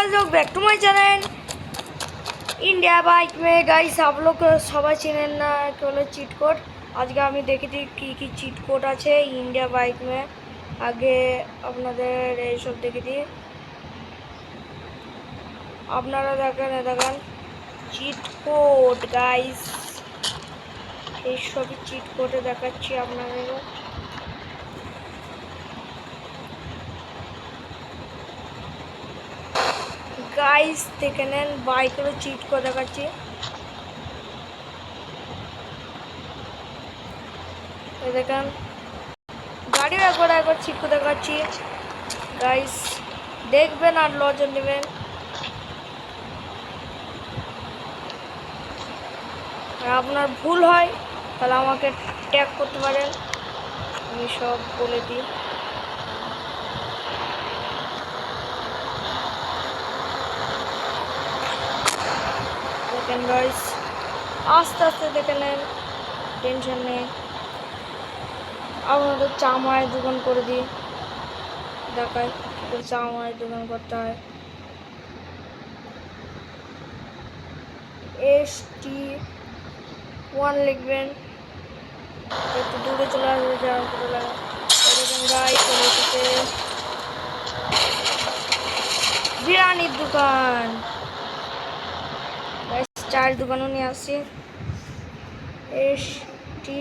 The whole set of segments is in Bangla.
गाइस लोग back to my channel India bike में गाइस आप लोग সবাই চেনেন না কি হলো চিট কোড আজকে আমি দেখেছি কি কি চিট কোড আছে ইন্ডিয়া বাইক মে আগে আপনাদের এইসব দেখেছি আপনারা দেখেন এ দেখেন চিট কোড গাইস এইসবই চিট কোডে দেখাচ্ছি আপনাদের গাইস দেখে নেন বাইকেরও চিট করে দেখাচ্ছি দেখেন গাড়িও একবার একবার চিট করে দেখাচ্ছি গাইস দেখবেন আর নজর নেবেন আপনার ভুল হয় তাহলে আমাকে ট্যাগ করতে পারেন আমি সব বলে দিই দেখেন গাইস আস্তে আস্তে দেখে নেন টেনশন। নেই আপনাদের চা মায়ের দোকান করে দিই। দেখায় কী করে চা মায়ের দোকান করতে হয়। এস টি ওয়ান লিখবেন। একটু দূরে চলে আসবে যারা করে এরকম গাই চলে এসেছে। বিরিয়ানির দোকান। চায়ের দোকানও নিয়ে আসছি। এস টি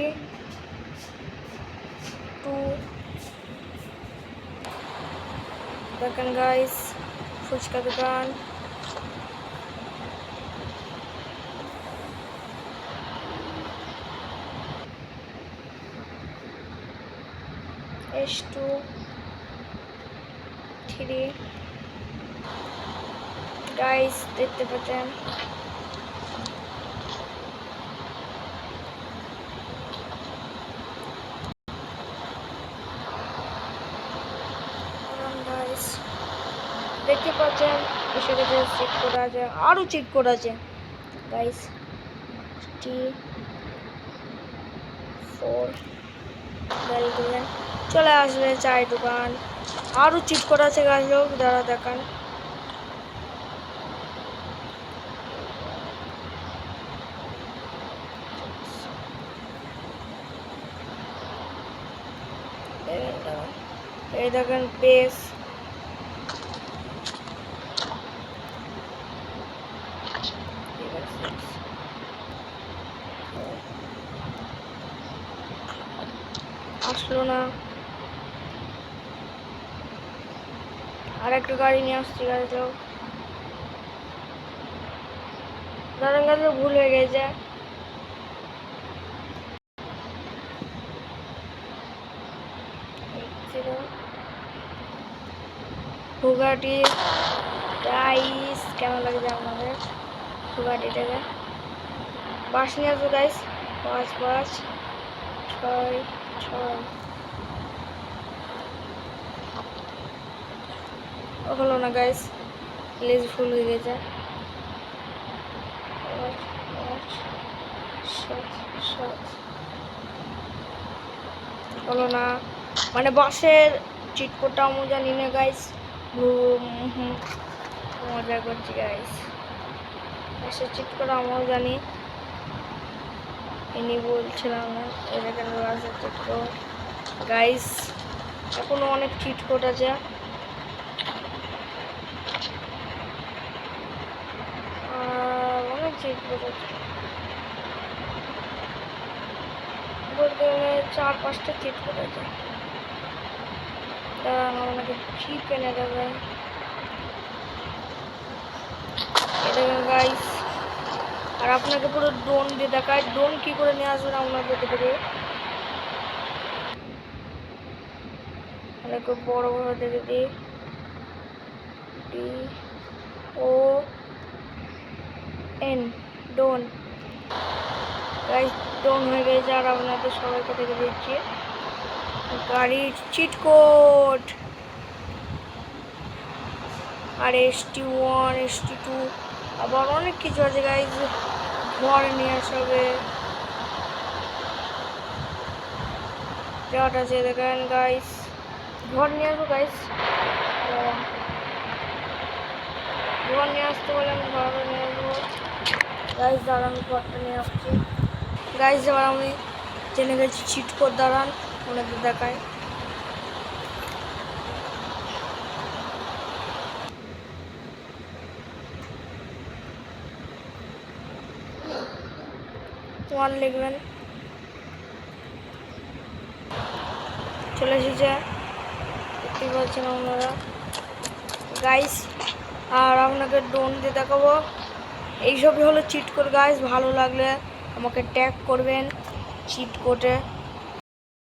টু দেখেন গাইস, ফুচকা দোকান। S two three. গাইস, দেখতে পাচ্ছেন গাইস দেখতে পাচ্ছেন গেছে চেক করা আছে আরও চেক করা আছে। গাইস টি ফোর চলে আসবে চায়ের দোকান। আরও চিট করা আছে গাছ লোক যারা দেখান। এই দেখেন পেস আসলো না। আর একটা গাড়ি নিয়ে আসছি, গাড়ি তো। দাঁড়ান গাড়ি ভুল হয়ে গেছে। বুগাটি গাইস কেমন লাগছে আপনাদের? বুগাটিটাকে বাস নিয়ে আসব গাইস পাঁচ পাঁচ, ছয়। হলো না গাইস লেজ ফুল হয়ে গেছে। হলো না মানে বাসের চিটকোটা আমি জানি না গাইস মজা করছি গাইস বাসের চিটকোটা আমিও জানি। ইনি বলছিলাম না এরকম বাসের চিটকোট গাইস এখনও অনেক চিটকোট আছে। অনেক চিটকোট আছে। চার পাঁচটা চিটকোট আছে। দাঁড়ান আপনাকে চিপ এনে দেবে। এটা গাইস আর আপনাকে পুরো ড্রোন দিয়ে দেখায়। ড্রোন কি করে নিয়ে আসবেন আপনাদের দেখে অনেক বড় বড় দেখে দিই। ও এন ডোন গাইস ডোন হয়ে গেছে আর আপনাদের সবাইকে দেখে দিচ্ছি। গাড়ির চিট কোড আর S T one S T two আবার অনেক কিছু আছে গাইজ ঘরে নিয়ে আসা হবে যাওয়াটা আছে দেখেন গাইস ঘর নিয়ে আসব গাইস আসতে বলে আমি ঘরে নিয়ে নেব গাইজ দাঁড়ান ঘরটা নিয়ে আসছি। গাইজ এবার আমি জেনে গেছি চিট কোড দাঁড়ান। ওনাদের দেখায়। ওয়ান লিখবেন। চলে এসেছে। দেখতে বলছেন আপনারা। গাইস আর আপনাকে ডোন দিয়ে দেখাবো। এইসবই হলো চিট কোড গাইস ভালো লাগলে আমাকে ট্যাগ করবেন চিট কোডে